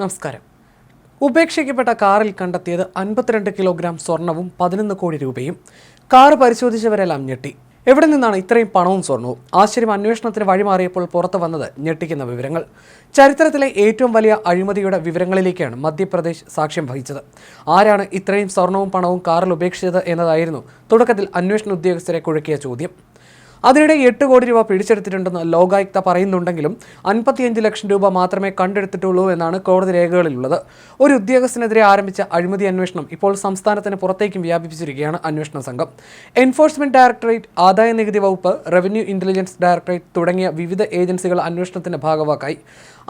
നമസ്കാരം. ഉപേക്ഷിക്കപ്പെട്ട കാറിൽ കണ്ടെത്തിയത് അൻപത്തിരണ്ട് കിലോഗ്രാം സ്വർണവും പതിനൊന്ന് കോടി രൂപയും. കാർ പരിശോധിച്ചവരെല്ലാം ഞെട്ടി. എവിടെ നിന്നാണ് ഇത്രയും പണവും സ്വർണവും? ആശ്ചര്യം അന്വേഷണത്തിന് വഴിമാറിയപ്പോൾ പുറത്തു വന്നത് ഞെട്ടിക്കുന്ന വിവരങ്ങൾ. ചരിത്രത്തിലെ ഏറ്റവും വലിയ അഴിമതിയുടെ വിവരങ്ങളിലേക്കാണ് മധ്യപ്രദേശ് സാക്ഷ്യം വഹിച്ചത്. ആരാണ് ഇത്രയും സ്വർണവും പണവും കാറിൽ ഉപേക്ഷിച്ചത് എന്നതായിരുന്നു തുടക്കത്തിൽ അന്വേഷണ ഉദ്യോഗസ്ഥരെ കുഴക്കിയ ചോദ്യം. അതിനിടെ എട്ട് കോടി രൂപ പിടിച്ചെടുത്തിട്ടുണ്ടെന്ന് ലോകായുക്ത പറയുന്നുണ്ടെങ്കിലും അൻപത്തിയഞ്ച് ലക്ഷം രൂപ മാത്രമേ കണ്ടെടുത്തിട്ടുള്ളൂ എന്നാണ് കോടതി രേഖകളിലുള്ളത്. ഒരു ഉദ്യോഗസ്ഥനെതിരെ ആരംഭിച്ച അഴിമതി അന്വേഷണം ഇപ്പോൾ സംസ്ഥാനത്തിന് പുറത്തേക്കും വ്യാപിപ്പിച്ചിരിക്കുകയാണ് അന്വേഷണ സംഘം. എൻഫോഴ്സ്മെന്റ് ഡയറക്ടറേറ്റ് ആദായ നികുതി വകുപ്പ് റവന്യൂ ഇന്റലിജൻസ് ഡയറക്ടറേറ്റ് തുടങ്ങിയ വിവിധ ഏജൻസികൾ അന്വേഷണത്തിന്റെ ഭാഗവാക്കായി.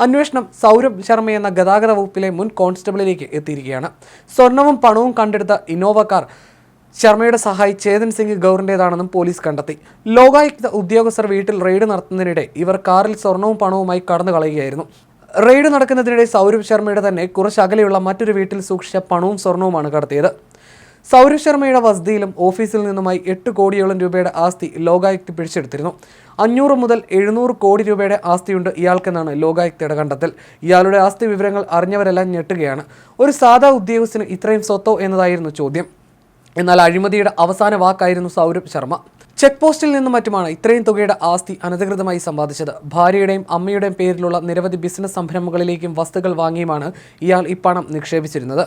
അന്വേഷണം സൗരഭ് ശർമ്മ എന്ന ഗതാഗത വകുപ്പിലെ മുൻ കോൺസ്റ്റബിളിലേക്ക് എത്തിയിരിക്കുകയാണ്. സ്വർണവും പണവും കണ്ടെടുത്ത ഇന്നോവ കാർ ശർമ്മയുടെ സഹായി ചേതൻ സിംഗ് ഗൗറിന്റെതാണെന്നും പോലീസ് കണ്ടെത്തി. ലോകായുക്ത ഉദ്യോഗസ്ഥർ വീട്ടിൽ റെയ്ഡ് നടത്തുന്നതിനിടെ ഇവർ കാറിൽ സ്വർണവും പണവുമായി കടന്നു കളയുകയായിരുന്നു. റെയ്ഡ് നടക്കുന്നതിനിടെ സൗരഭ് ശർമ്മയുടെ തന്നെ കുറച്ച് അകലെയുള്ള മറ്റൊരു വീട്ടിൽ സൂക്ഷിച്ച പണവും സ്വർണവുമാണ് കടത്തിയത്. സൗരഭ് ശർമ്മയുടെ വസതിയിലും ഓഫീസിൽ നിന്നുമായി എട്ട് കോടിയോളം രൂപയുടെ ആസ്തി ലോകായുക്തി പിടിച്ചെടുത്തിരുന്നു. അഞ്ഞൂറ് മുതൽ എഴുന്നൂറ് കോടി രൂപയുടെ ആസ്തിയുണ്ട് ഇയാൾക്കെന്നാണ് ലോകായുക്തയുടെ കണ്ടെത്തൽ. ഇയാളുടെ ആസ്തി വിവരങ്ങൾ അറിഞ്ഞവരെല്ലാം ഞെട്ടുകയാണ്. ഒരു സാധാ ഉദ്യോഗസ്ഥന് ഇത്രയും സ്വത്തോ എന്നതായിരുന്നു ചോദ്യം. എന്നാൽ അഴിമതിയുടെ അവസാന വാക്കായിരുന്നു സൗരഭ് ശർമ്മ. ചെക്ക് പോസ്റ്റിൽ നിന്നും മറ്റുമാണ് ഇത്രയും തുകയുടെ ആസ്തി അനധികൃതമായി സമ്പാദിച്ചത്. ഭാര്യയുടെയും അമ്മയുടെയും പേരിലുള്ള നിരവധി ബിസിനസ് സംരംഭങ്ങളിലേക്കും വസ്തുക്കൾ വാങ്ങിയുമാണ് ഇയാൾ ഈ പണം നിക്ഷേപിച്ചിരുന്നത്.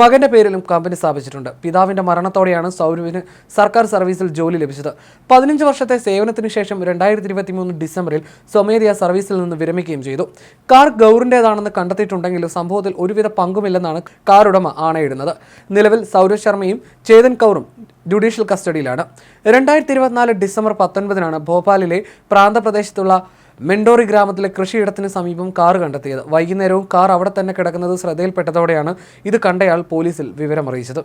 മകന്റെ പേരിലും കമ്പനി സ്ഥാപിച്ചിട്ടുണ്ട്. പിതാവിന്റെ മരണത്തോടെയാണ് സൗരവിന് സർക്കാർ സർവീസിൽ ജോലി ലഭിച്ചത്. പതിനഞ്ച് വർഷത്തെ സേവനത്തിന് ശേഷം രണ്ടായിരത്തി ഇരുപത്തി മൂന്ന് ഡിസംബറിൽ സ്വമേധയാ സർവീസിൽ നിന്ന് വിരമിക്കുകയും ചെയ്തു. കാർ ഗൗറിന്റെതാണെന്ന് കണ്ടെത്തിയിട്ടുണ്ടെങ്കിലും സംഭവത്തിൽ ഒരുവിധ പങ്കുമില്ലെന്നാണ് കാർ ഉടമ ആണയിടുന്നത്. നിലവിൽ സൗരവ് ശർമ്മയും ചേതൻ കൗറും ജുഡീഷ്യൽ കസ്റ്റഡിയിലാണ്. രണ്ടായിരത്തി ഇരുപത്തിനാല് ഡിസംബർ പത്തൊൻപതിനാണ് ഭോപ്പാലിലെ പ്രാന്തപ്രദേശത്തുള്ള മെൻഡോറി ഗ്രാമത്തിലെ കൃഷിയിടത്തിന് സമീപം കാർ കണ്ടെത്തിയത്. വൈകുന്നേരവും കാർ അവിടെ തന്നെ കിടക്കുന്നത് ശ്രദ്ധയിൽപ്പെട്ടതോടെയാണ് ഇത് കണ്ടയാൾ പോലീസിൽ വിവരമറിയിച്ചത്.